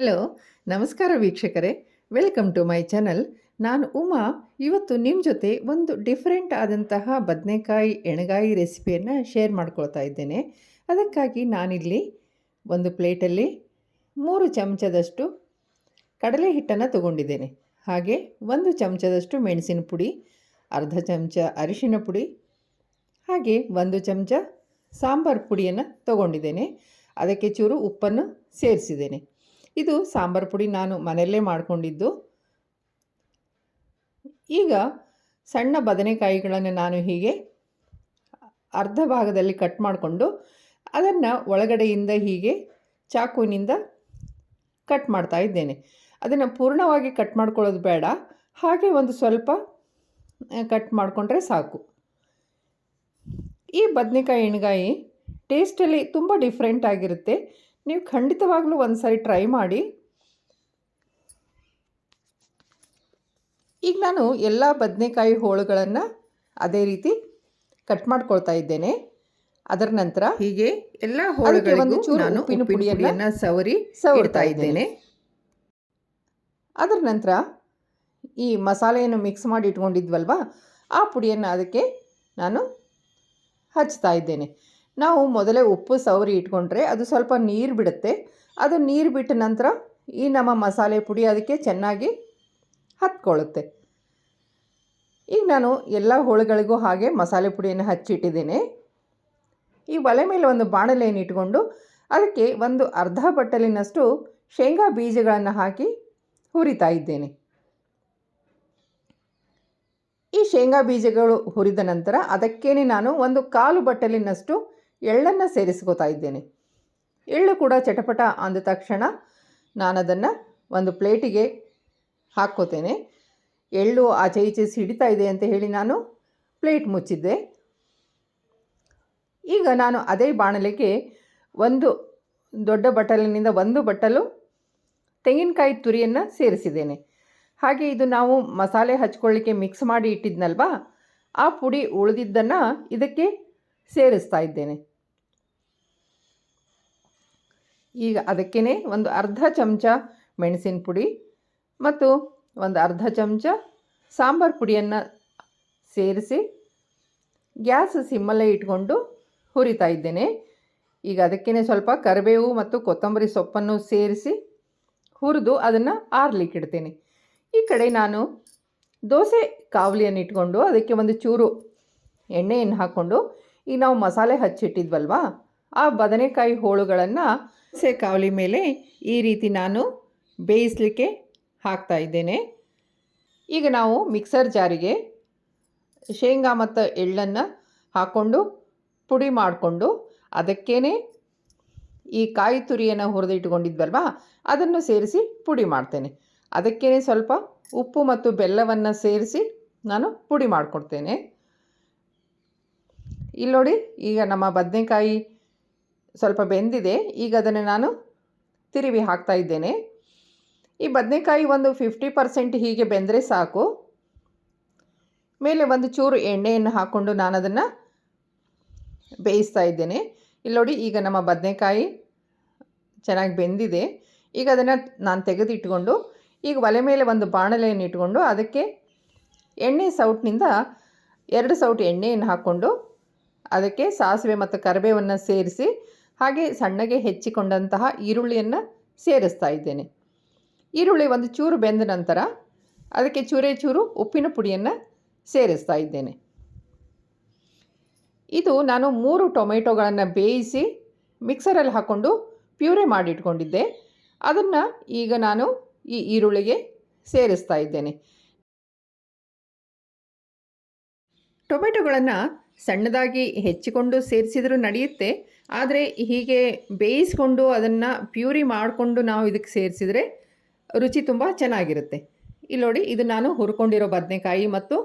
Hello ನಮಸ್ಕಾರ ವೀಕ್ಷಕರೇ. Welcome to my channel ನಾನು ಉಮಾ. ಇವತ್ತು ನಿಮ್ಮ ಜೊತೆ ಒಂದು ಡಿಫ್ರೆಂಟ್ ಆದಂತಹ ಬದನೆಕಾಯಿ, ಎಣಗಾಯಿ ರೆಸಿಪಿಯನ್ನು ಶೇರ್ ಮಾಡ್ಕೊಳ್ತಾ ಇದ್ದೇನೆ. ಅದಕ್ಕಾಗಿ ನಾನಿಲ್ಲಿ ಒಂದು ಪ್ಲೇಟಲ್ಲಿ ಮೂರು ಚಮಚದಷ್ಟು ಕಡಲೆ ಹಿಟ್ಟನ್ನು ತಗೊಂಡಿದ್ದೇನೆ. ಹಾಗೆ ಒಂದು ಚಮಚದಷ್ಟು ಮೆಣಸಿನ ಪುಡಿ, ಅರ್ಧ ಚಮಚ ಅರಿಶಿನ ಪುಡಿ, ಹಾಗೆ ಒಂದು ಚಮಚ ಸಾಂಬಾರು ಪುಡಿಯನ್ನು ತಗೊಂಡಿದ್ದೇನೆ. ಅದಕ್ಕೆ ಚೂರು ಉಪ್ಪನ್ನು ಸೇರಿಸಿದ್ದೇನೆ. ಇದು ಸಾಂಬಾರು ಪುಡಿ ನಾನು ಮನೆಯಲ್ಲೇ ಮಾಡಿಕೊಂಡಿದ್ದು. ಈಗ ಸಣ್ಣ ಬದನೆಕಾಯಿಗಳನ್ನು ನಾನು ಹೀಗೆ ಅರ್ಧ ಭಾಗದಲ್ಲಿ ಕಟ್ ಮಾಡಿಕೊಂಡು ಅದನ್ನು ಒಳಗಡೆಯಿಂದ ಹೀಗೆ ಚಾಕುವಿನಿಂದ ಕಟ್ ಮಾಡ್ತಾ ಇದ್ದೇನೆ. ಅದನ್ನು ಪೂರ್ಣವಾಗಿ ಕಟ್ ಮಾಡ್ಕೊಳ್ಳೋದು ಬೇಡ. ಹಾಗೆ ಒಂದು ಸ್ವಲ್ಪ ಕಟ್ ಮಾಡಿಕೊಂಡ್ರೆ ಸಾಕು. ಈ ಬದನೆಕಾಯಿ ಎಣ್ಗಾಯಿ ಟೇಸ್ಟಲ್ಲಿ ತುಂಬ ಡಿಫ್ರೆಂಟ್ ಆಗಿರುತ್ತೆ. ನೀವು ಖಂಡಿತವಾಗ್ಲೂ ಒಂದು ಸಾರಿ ಟ್ರೈ ಮಾಡಿ. ಈಗ ನಾನು ಎಲ್ಲ ಬದನೆಕಾಯಿ ಹೋಳುಗಳನ್ನು ಅದೇ ರೀತಿ ಕಟ್ ಮಾಡ್ಕೊಳ್ತಾ ಇದ್ದೇನೆ. ಅದರ ನಂತರ ಹೀಗೆ ಎಲ್ಲ ಹೋಳುಗಳಿಗೆ ನಾನು ಉಪ್ಪಿನ ಪುಡಿಯನ್ನು ಸವರಿ ಸವರ್ತಾ ಇದ್ದೇನೆ. ಅದರ ನಂತರ ಈ ಮಸಾಲೆಯನ್ನು ಮಿಕ್ಸ್ ಮಾಡಿ ಇಟ್ಕೊಂಡಿದ್ವಲ್ವಾ ಆ ಪುಡಿಯನ್ನು ಅದಕ್ಕೆ ನಾನು ಹಚ್ತಾ ಇದ್ದೇನೆ. ನಾವು ಮೊದಲೇ ಉಪ್ಪು ಸವರಿ ಇಟ್ಕೊಂಡ್ರೆ ಅದು ಸ್ವಲ್ಪ ನೀರು ಬಿಡುತ್ತೆ. ಅದು ನೀರು ಬಿಟ್ಟ ನಂತರ ಈ ನಮ್ಮ ಮಸಾಲೆ ಪುಡಿ ಅದಕ್ಕೆ ಚೆನ್ನಾಗಿ ಹತ್ಕೊಳ್ಳುತ್ತೆ. ಈಗ ನಾನು ಎಲ್ಲ ಹೋಳುಗಳಿಗೂ ಹಾಗೆ ಮಸಾಲೆ ಪುಡಿಯನ್ನು ಹಚ್ಚಿಟ್ಟಿದ್ದೀನಿ. ಈ ಒಲೆ ಮೇಲೆ ಒಂದು ಬಾಣಲೆಯನ್ನು ಇಟ್ಕೊಂಡು ಅದಕ್ಕೆ ಒಂದು ಅರ್ಧ ಬಟ್ಟಲಿನಷ್ಟು ಶೇಂಗಾ ಬೀಜಗಳನ್ನು ಹಾಕಿ ಹುರಿತಾ ಇದ್ದೇನೆ. ಈ ಶೇಂಗಾ ಬೀಜಗಳು ಹುರಿದ ನಂತರ ಅದಕ್ಕೇನೆ ನಾನು ಒಂದು ಕಾಲು ಬಟ್ಟಲಿನಷ್ಟು ಎಳ್ಳನ್ನು ಸೇರಿಸ್ಕೋತಾ ಇದ್ದೇನೆ. ಎಳ್ಳು ಕೂಡ ಚಟಪಟ ಅಂದ ತಕ್ಷಣ ನಾನು ಅದನ್ನು ಒಂದು ಪ್ಲೇಟಿಗೆ ಹಾಕ್ಕೋತೇನೆ. ಎಳ್ಳು ಆಚೆ ಈಚೆ ಸಿಡಿತಾ ಇದೆ ಅಂತ ಹೇಳಿ ನಾನು ಪ್ಲೇಟ್ ಮುಚ್ಚಿದ್ದೆ. ಈಗ ನಾನು ಅದೇ ಬಾಣಲೆಗೆ ಒಂದು ದೊಡ್ಡ ಬಟ್ಟಲಿನಿಂದ ಒಂದು ಬಟ್ಟಲು ತೆಂಗಿನಕಾಯಿ ತುರಿಯನ್ನು ಸೇರಿಸಿದ್ದೇನೆ. ಹಾಗೆ ಇದು ನಾವು ಮಸಾಲೆ ಹಚ್ಕೊಳ್ಳಿಕ್ಕೆ ಮಿಕ್ಸ್ ಮಾಡಿ ಇಟ್ಟಿದ್ನಲ್ವಾ? ಆ ಪುಡಿ ಉಳಿದಿದ್ದನ್ನು ಇದಕ್ಕೆ ಸೇರಿಸ್ತಾ ಇದ್ದೇನೆ. ಈಗ ಅದಕ್ಕೇ ಒಂದು ಅರ್ಧ ಚಮಚ ಮೆಣಸಿನ ಪುಡಿ ಮತ್ತು ಒಂದು ಅರ್ಧ ಚಮಚ ಸಾಂಬಾರು ಪುಡಿಯನ್ನು ಸೇರಿಸಿ ಗ್ಯಾಸ್ ಸಿಮ್ಮಲ್ಲೇ ಇಟ್ಕೊಂಡು ಹುರಿತಾ ಇದ್ದೇನೆ. ಈಗ ಅದಕ್ಕೇ ಸ್ವಲ್ಪ ಕರಿಬೇವು ಮತ್ತು ಕೊತ್ತಂಬರಿ ಸೊಪ್ಪನ್ನು ಸೇರಿಸಿ ಹುರಿದು ಅದನ್ನು ಆರ್ಲಿಕ್ಕೆ ಇಡ್ತೇನೆ. ಈ ಕಡೆ ನಾನು ದೋಸೆ ಕಾವಲಿಯನ್ನು ಇಟ್ಕೊಂಡು ಅದಕ್ಕೆ ಒಂದು ಚೂರು ಎಣ್ಣೆಯನ್ನು ಹಾಕ್ಕೊಂಡು ಈಗ ನಾವು ಮಸಾಲೆ ಹಚ್ಚಿಟ್ಟಿದ್ವಲ್ವಾ, ಆ ಬದನೆಕಾಯಿ ಹೋಳುಗಳನ್ನು ದೋಸೆ ಕಾವಲಿ ಮೇಲೆ ಈ ರೀತಿ ನಾನು ಬೇಯಿಸಲಿಕ್ಕೆ ಹಾಕ್ತಾ ಇದ್ದೇನೆ. ಈಗ ನಾವು ಮಿಕ್ಸರ್ ಜಾರಿಗೆ ಶೇಂಗಾ ಮತ್ತು ಎಳ್ಳನ್ನು ಹಾಕ್ಕೊಂಡು ಪುಡಿ ಮಾಡಿಕೊಂಡು ಅದಕ್ಕೇ ಈ ಕಾಯಿ ತುರಿಯನ್ನು ಹುರಿದಿಟ್ಕೊಂಡಿದ್ವಲ್ವಾ ಅದನ್ನು ಸೇರಿಸಿ ಪುಡಿ ಮಾಡ್ತೇನೆ. ಅದಕ್ಕೇ ಸ್ವಲ್ಪ ಉಪ್ಪು ಮತ್ತು ಬೆಲ್ಲವನ್ನು ಸೇರಿಸಿ ನಾನು ಪುಡಿ ಮಾಡಿಕೊಡ್ತೇನೆ. ಇಲ್ಲಿ ನೋಡಿ ಈಗ ನಮ್ಮ ಬದನೆಕಾಯಿ ಸ್ವಲ್ಪ ಬೆಂದಿದೆ, ಈಗ ಅದನ್ನು ನಾನು ತಿರುವಿ ಹಾಕ್ತಾ ಇದ್ದೇನೆ. ಈ ಬದನೆಕಾಯಿ ಒಂದು ಫಿಫ್ಟಿ ಪರ್ಸೆಂಟ್ ಹೀಗೆ ಬೆಂದರೆ ಸಾಕು. ಮೇಲೆ ಒಂದು ಚೂರು ಎಣ್ಣೆಯನ್ನು ಹಾಕ್ಕೊಂಡು ನಾನು ಅದನ್ನು ಬೇಯಿಸ್ತಾ ಇದ್ದೇನೆ. ಇಲ್ಲಿ ನೋಡಿ, ಈಗ ನಮ್ಮ ಬದನೆಕಾಯಿ ಚೆನ್ನಾಗಿ ಬೆಂದಿದೆ. ಈಗ ಅದನ್ನು ನಾನು ತೆಗೆದಿಟ್ಕೊಂಡು, ಈಗ ಒಲೆ ಮೇಲೆ ಒಂದು ಬಾಣಲೆಯನ್ನು ಇಟ್ಕೊಂಡು ಅದಕ್ಕೆ ಎಣ್ಣೆ ಸೌಟ್ನಿಂದ ಎರಡು ಸೌಟ್ ಎಣ್ಣೆಯನ್ನು ಹಾಕ್ಕೊಂಡು ಅದಕ್ಕೆ ಸಾಸಿವೆ ಮತ್ತು ಕರಿಬೇವನ್ನು ಸೇರಿಸಿ ಹಾಗೆ ಸಣ್ಣಗೆ ಹೆಚ್ಚಿಕೊಂಡಂತಹ ಈರುಳ್ಳಿಯನ್ನು ಸೇರಿಸ್ತಾ ಇದ್ದೇನೆ. ಈರುಳ್ಳಿ ಒಂದು ಚೂರು ಬೆಂದ ನಂತರ ಅದಕ್ಕೆ ಚೂರೇ ಚೂರು ಉಪ್ಪಿನ ಪುಡಿಯನ್ನು ಸೇರಿಸ್ತಾ ಇದ್ದೇನೆ. ಇದು ನಾನು ಮೂರು ಟೊಮೆಟೊಗಳನ್ನು ಬೇಯಿಸಿ ಮಿಕ್ಸರಲ್ಲಿ ಹಾಕ್ಕೊಂಡು ಪ್ಯೂರೆ ಮಾಡಿಟ್ಕೊಂಡಿದ್ದೆ. ಅದನ್ನು ಈಗ ನಾನು ಈ ಈರುಳ್ಳಿಗೆ ಸೇರಿಸ್ತಾ ಇದ್ದೇನೆ. ಟೊಮೆಟೊಗಳನ್ನು ಸಣ್ಣದಾಗಿ ಹೆಚ್ಚಿಕೊಂಡು ಸೇರಿಸಿದರೂ ನಡೆಯುತ್ತೆ. ಆದರೆ ಹೀಗೆ ಬೇಯಿಸ್ಕೊಂಡು ಅದನ್ನು ಪ್ಯೂರಿ ಮಾಡಿಕೊಂಡು ನಾವು ಇದಕ್ಕೆ ಸೇರಿಸಿದರೆ ರುಚಿ ತುಂಬ ಚೆನ್ನಾಗಿರುತ್ತೆ. ಇಲ್ಲಿ ನೋಡಿ, ಇದು ನಾನು ಹುರ್ಕೊಂಡಿರೋ ಬದನೆಕಾಯಿ ಮತ್ತು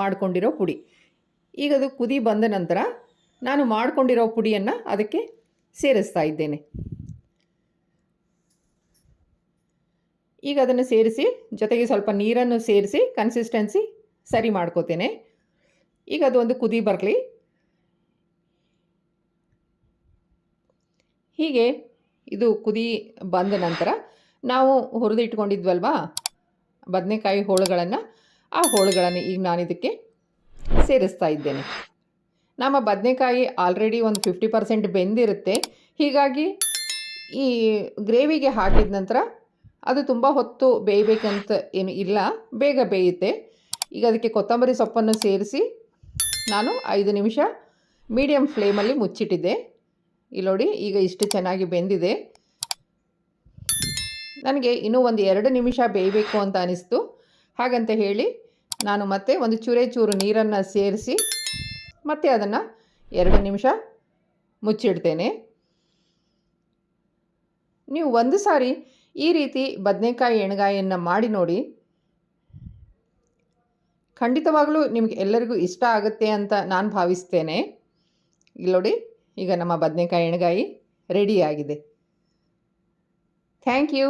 ಮಾಡಿಕೊಂಡಿರೋ ಪುಡಿ. ಈಗ ಅದು ಕುದಿ ಬಂದ ನಂತರ ನಾನು ಮಾಡಿಕೊಂಡಿರೋ ಪುಡಿಯನ್ನು ಅದಕ್ಕೆ ಸೇರಿಸ್ತಾ ಇದ್ದೇನೆ. ಈಗ ಅದನ್ನು ಸೇರಿಸಿ, ಜೊತೆಗೆ ಸ್ವಲ್ಪ ನೀರನ್ನು ಸೇರಿಸಿ ಕನ್ಸಿಸ್ಟೆನ್ಸಿ ಸರಿ ಮಾಡ್ಕೋತೇನೆ. ಈಗ ಅದು ಒಂದು ಕುದಿ ಬರಲಿ. ಹೀಗೆ ಇದು ಕುದಿ ಬಂದ ನಂತರ ನಾವು ಹುರಿದಿಟ್ಕೊಂಡಿದ್ವಲ್ವಾ? ಬದನೆಕಾಯಿ ಹೋಳುಗಳನ್ನು. ಆ ಹೋಳುಗಳನ್ನು ಈಗ ನಾನು ಇದಕ್ಕೆ ಸೇರಿಸ್ತಾ ಇದ್ದೇನೆ. ನಮ್ಮ ಬದನೆಕಾಯಿ ಆಲ್ರೆಡಿ ಒಂದು ಫಿಫ್ಟಿ ಪರ್ಸೆಂಟ್ ಬೆಂದಿರುತ್ತೆ. ಹೀಗಾಗಿ ಈ ಗ್ರೇವಿಗೆ ಹಾಕಿದ ನಂತರ ಅದು ತುಂಬ ಹೊತ್ತು ಬೇಯಬೇಕಂತ ಏನು ಇಲ್ಲ. ಬೇಗ ಬೇಯುತ್ತೆ. ಈಗ ಅದಕ್ಕೆ ಕೊತ್ತಂಬರಿ ಸೊಪ್ಪನ್ನು ಸೇರಿಸಿ ನಾನು ಐದು ನಿಮಿಷ ಮೀಡಿಯಮ್ ಫ್ಲೇಮಲ್ಲಿ ಮುಚ್ಚಿಟ್ಟಿದ್ದೆ. ಇಲ್ಲಿ ನೋಡಿ, ಈಗ ಇಷ್ಟು ಚೆನ್ನಾಗಿ ಬೆಂದಿದೆ. ನನಗೆ ಇನ್ನೂ ಒಂದು ಎರಡು ನಿಮಿಷ ಬೇಯಬೇಕು ಅಂತ ಅನಿಸ್ತು. ಹಾಗಂತ ಹೇಳಿ, ನಾನು ಮತ್ತೆ ಒಂದು ಚೂರೇ ಚೂರು ನೀರನ್ನು ಸೇರಿಸಿ ಮತ್ತೆ ಅದನ್ನು ಎರಡು ನಿಮಿಷ ಮುಚ್ಚಿಡ್ತೇನೆ. ನೀವು ಒಂದು ಸಾರಿ ಈ ರೀತಿ ಬದನೆಕಾಯಿ ಎಣ್ಗಾಯನ್ನು ಮಾಡಿ ನೋಡಿ. ಖಂಡಿತವಾಗಲೂ ನಿಮಗೆ ಎಲ್ಲರಿಗೂ ಇಷ್ಟ ಆಗುತ್ತೆ ಅಂತ ನಾನು ಭಾವಿಸ್ತೇನೆ. ಇಲ್ಲಿ ನೋಡಿ, ಈಗ ನಮ್ಮ ಬದನೆಕಾಯಿ ಎಣ್ಗಾಯಿ ರೆಡಿಯಾಗಿದೆ ಥ್ಯಾಂಕ್ ಯು